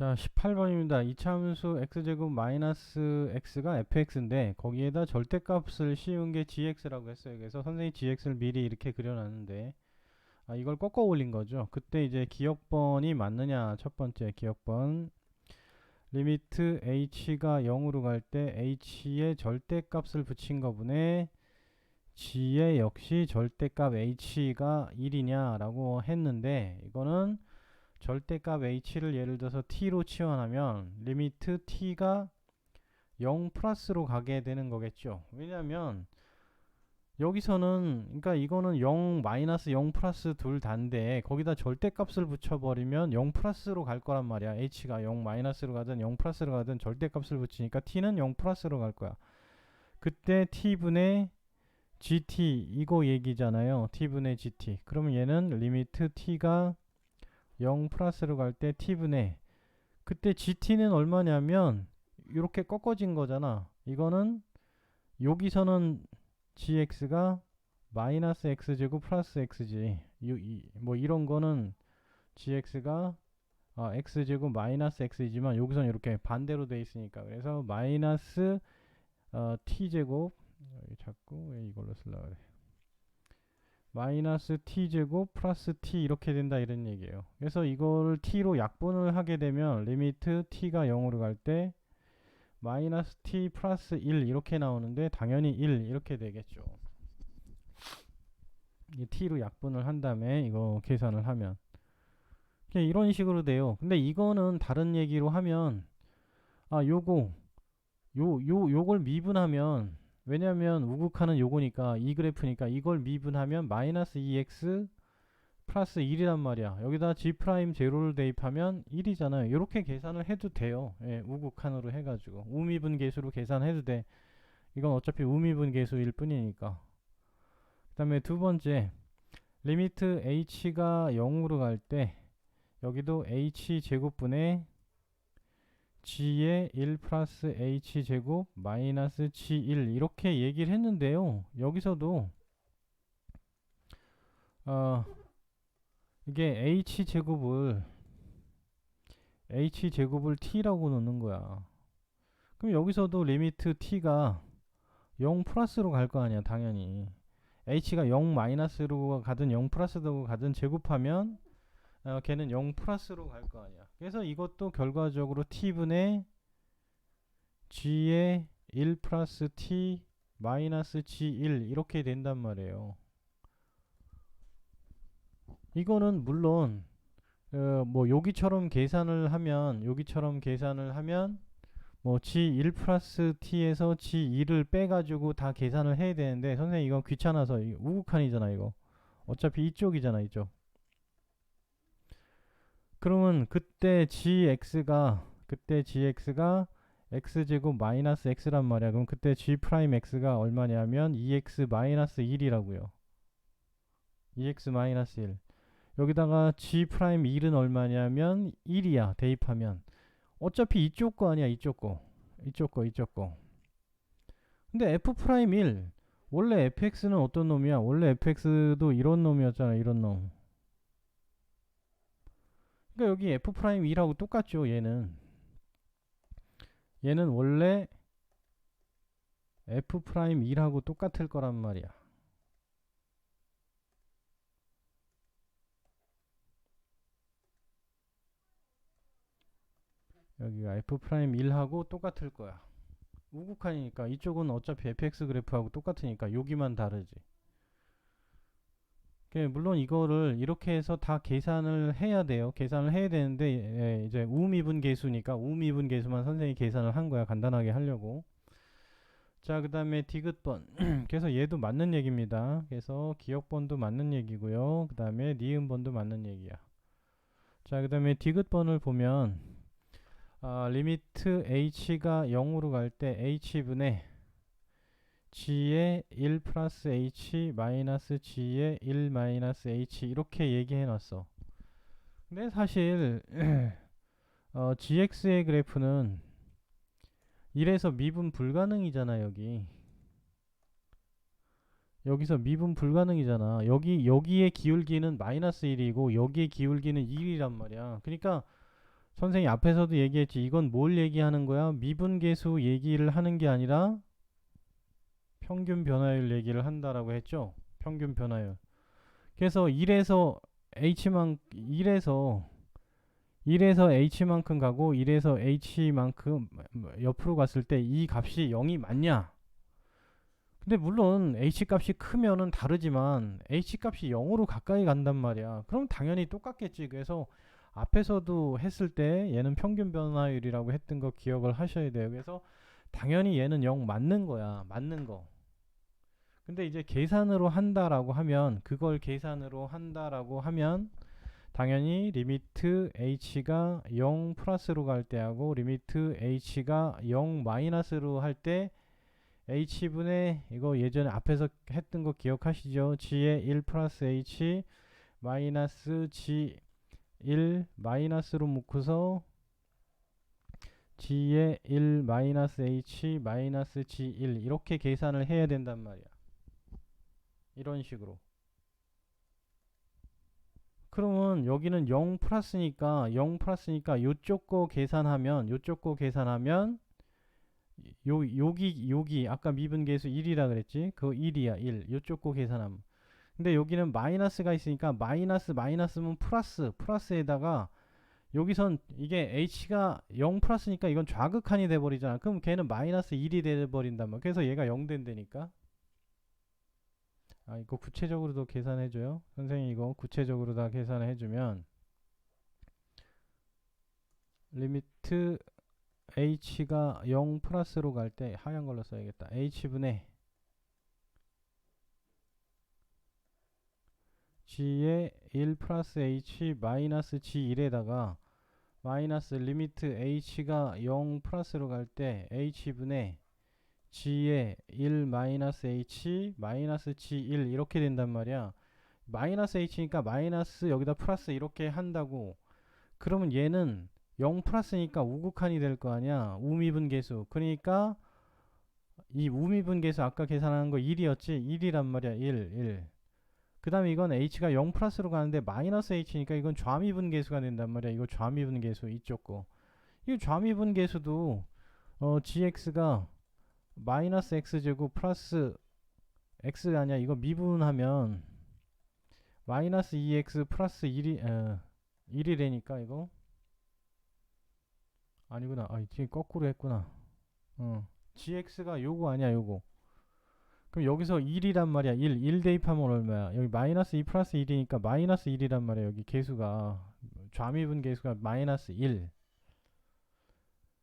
자, 18번입니다. 이차함수 x제곱 마이너스 x가 fx인데 거기에다 절대값을 씌운 게 gx라고 했어요. 그래서 선생님이 gx를 미리 이렇게 그려놨는데 아, 이걸 꺾어 올린 거죠. 그때 이제 기억번이 맞느냐 첫 번째 기억번 리미트 h가 0으로 갈 때 h의 절대값을 붙인 거분에 g의 역시 절대값 h가 1이냐 라고 했는데 이거는 절대값 h를 예를 들어서 t로 치환하면 리미트 t가 0 플러스로 가게 되는 거겠죠. 왜냐하면 여기서는 그러니까 이거는 0 마이너스 0 플러스 둘 단데 거기다 절대값을 붙여버리면 0 플러스로 갈 거란 말이야. h가 0 마이너스로 가든 0 플러스로 가든 절대값을 붙이니까 t는 0 플러스로 갈 거야. 그때 t분의 gt 이거 얘기잖아요. t분의 gt. 그러면 얘는 리미트 t가 0 플러스로 갈 때 t분의 그때 gt는 얼마냐면 이렇게 꺾어진 거잖아. 이거는 여기서는 gx가 마이너스 x제곱 플러스 x지. 이, 이, 뭐 이런 거는 gx가 아, x제곱 마이너스 x이지만 여기서는 이렇게 반대로 돼 있으니까 그래서 마이너스 어, t제곱 자꾸 왜 이걸로 쓰려고 그래. 마이너스 t제곱 플러스 t 이렇게 된다 이런 얘기예요. 그래서 이거를 t로 약분을 하게 되면 리미트 t가 0으로 갈 때 마이너스 t 플러스 1 이렇게 나오는데 당연히 1 이렇게 되겠죠. 이 t로 약분을 한 다음에 이거 계산을 하면 그냥 이런 식으로 돼요. 근데 이거는 다른 얘기로 하면 아 요거 요 요 요걸 미분하면 왜냐면 우극하는 요거니까 이 그래프니까 이걸 미분하면 마이너스 2x 플러스 1이란 말이야. 여기다 g 프라임 제로를 대입하면 1이잖아요. 이렇게 계산을 해도 돼요. 예, 우극한으로 해가지고 우미분 계수로 계산해도 돼. 이건 어차피 우미분 계수일 뿐이니까. 그 다음에 두 번째 리미트 h가 0으로 갈 때 여기도 h 제곱분의 g의 1 플러스 h 제곱 마이너스 g1 이렇게 얘기를 했는데요. 여기서도 어 이게 h 제곱을 h 제곱을 t라고 놓는 거야. 그럼 여기서도 리미트 t가 0 플러스로 갈 거 아니야, 당연히. h가 0 마이너스로 가든 0 플러스로 가든 제곱하면 어, 걔는 0 플러스로 갈 거 아니야. 그래서 이것도 결과적으로 t분의 g의 1 플러스 t 마이너스 g1 이렇게 된단 말이에요. 이거는 물론 어, 뭐 여기처럼 계산을 하면 여기처럼 계산을 하면 뭐 g1 플러스 t에서 g2를 빼가지고 다 계산을 해야 되는데 선생님 이건 귀찮아서 우극한이잖아 이거 어차피 이쪽이잖아 이쪽 그러면 그때 gx가 그때 gx가 x제곱 마이너스 x란 말이야. 그럼 그때 g 프라임 x가 얼마냐면 2x 마이너스 1이라고요. 2x 마이너스 1. 여기다가 g 프라임 1은 얼마냐면 1이야. 대입하면. 어차피 이쪽 거 아니야. 이쪽 거. 이쪽 거, 이쪽 거. 근데 f 프라임 1. 원래 fx는 어떤 놈이야? 원래 fx도 이런 놈이었잖아. 이런 놈. 그러니까 여기 f 프라임 2라고 똑같죠. 얘는 얘는 원래 f 프라임 2라고 똑같을 거란 말이야. 여기가 f 프라임 1하고 똑같을 거야. 우극한이니까 이쪽은 어차피 fx 그래프하고 똑같으니까 여기만 다르지. 물론 이거를 이렇게 해서 다 계산을 해야 돼요. 계산을 해야 되는데 예, 이제 우미분 계수니까 우미분 계수만 선생님이 계산을 한 거야. 간단하게 하려고. 자, 그 다음에 디귿번. 그래서 얘도 맞는 얘기입니다. 그래서 기억번도 맞는 얘기고요. 그 다음에 니은번도 맞는 얘기야. 자, 그 다음에 디귿번을 보면 아, 리미트 h가 0으로 갈 때 h분의 g의 1 플러스 h 마이너스 g의 1 마이너스 h 이렇게 얘기해 놨어. 근데 사실 어, gx의 그래프는 1에서 미분 불가능이잖아 여기. 여기서 미분 불가능이잖아. 여기 여기의 기울기는 마이너스 1이고 여기의 기울기는 1이란 말이야. 그러니까 선생이 앞에서도 얘기했지. 이건 뭘 얘기하는 거야? 미분계수 얘기를 하는 게 아니라 평균 변화율 얘기를 한다라고 했죠. 평균 변화율. 그래서 1에서 h만 1에서 1에서 h만큼 가고 1에서 h만큼 옆으로 갔을 때 이 값이 0이 맞냐? 근데 물론 h 값이 크면은 다르지만 h 값이 0으로 가까이 간단 말이야. 그럼 당연히 똑같겠지. 그래서 앞에서도 했을 때 얘는 평균 변화율이라고 했던 거 기억을 하셔야 돼요. 그래서 당연히 얘는 0 맞는 거야. 맞는 거. 근데 이제 계산으로 한다라고 하면 그걸 계산으로 한다라고 하면 당연히 리미트 h가 0 플러스로 갈 때하고 리미트 h가 0 마이너스로 할 때 h분의 이거 예전에 앞에서 했던 거 기억하시죠? g의 1 플러스 h 마이너스 g 1 마이너스로 묶어서 g의 1 마이너스 h 마이너스 g1 이렇게 계산을 해야 된단 말이야. 이런 식으로. 그러면 여기는 0 플러스니까 0 플러스니까 요쪽 거 계산하면 요쪽 거 계산하면 요 여기 여기 아까 미분 계수 1이라 그랬지? 그 1이야 1. 요쪽 거 계산하면. 근데 여기는 마이너스가 있으니까 마이너스 마이너스면 플러스 플러스에다가 여기선 이게 h가 0 플러스니까 이건 좌극한이 돼 버리잖아. 그럼 걔는 마이너스 1이 돼 버린단 말이야. 그래서 얘가 0 된다니까. 아 이거 구체적으로도 계산해 줘요. 선생님 이거 구체적으로 다 계산해 주면 리미트 h가 0 플러스로 갈 때 하얀 걸로 써야겠다. h분의 g의 1 플러스 h 마이너스 g1에다가 마이너스 리미트 h가 0 플러스로 갈 때 h분의 g의 1 마이너스 h 마이너스 g1 이렇게 된단 말이야. 마이너스 h니까 마이너스 여기다 플러스 이렇게 한다고 그러면 얘는 0 플러스니까 우극한이 될 거 아니야. 우미분 계수. 그러니까 이 우미분 계수 아까 계산한 거 1이었지? 1이란 말이야. 1, 1. 그 다음에 이건 h가 0 플러스로 가는데 마이너스 h니까 이건 좌미분 계수가 된단 말이야. 이거 좌미분 계수 이쪽 거. 이 좌미분 계수도 어, gx가 마이너스 x제곱 플러스 x가 아니야. 이거 미분하면 마이너스 2x 플러스 1이 어, 1이 되니까 이거 아니구나. 아, 이게 거꾸로 했구나. 어. gx가 요거 아니야, 요거. 그럼 여기서 1이란 말이야. 1. 1 대입하면 얼마야? 여기 마이너스 2 플러스 1이니까 마이너스 1이란 말이야. 여기 계수가. 좌미분 계수가 마이너스 1.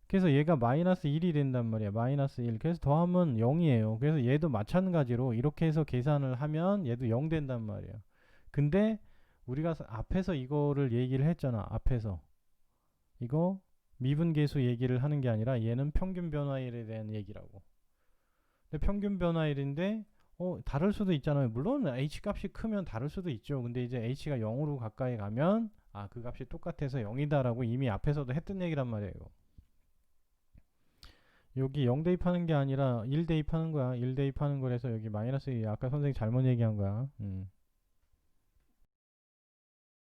그래서 얘가 마이너스 1이 된단 말이야. 마이너스 1. 그래서 더하면 0이에요. 그래서 얘도 마찬가지로 이렇게 해서 계산을 하면 얘도 0 된단 말이야. 근데 우리가 앞에서 이거를 얘기를 했잖아. 앞에서. 이거 미분계수 얘기를 하는 게 아니라 얘는 평균 변화율에 대한 얘기라고. 근데 평균 변화율인데 어 다를 수도 있잖아요. 물론 h 값이 크면 다를 수도 있죠. 근데 이제 h가 0으로 가까이 가면 아 그 값이 똑같아서 0이다라고 이미 앞에서도 했던 얘기란 말이에요. 여기 0 대입하는 게 아니라 1 대입하는 거야. 1 대입하는 거라서 여기 마이너스 2 아까 선생님 잘못 얘기한 거야. 음.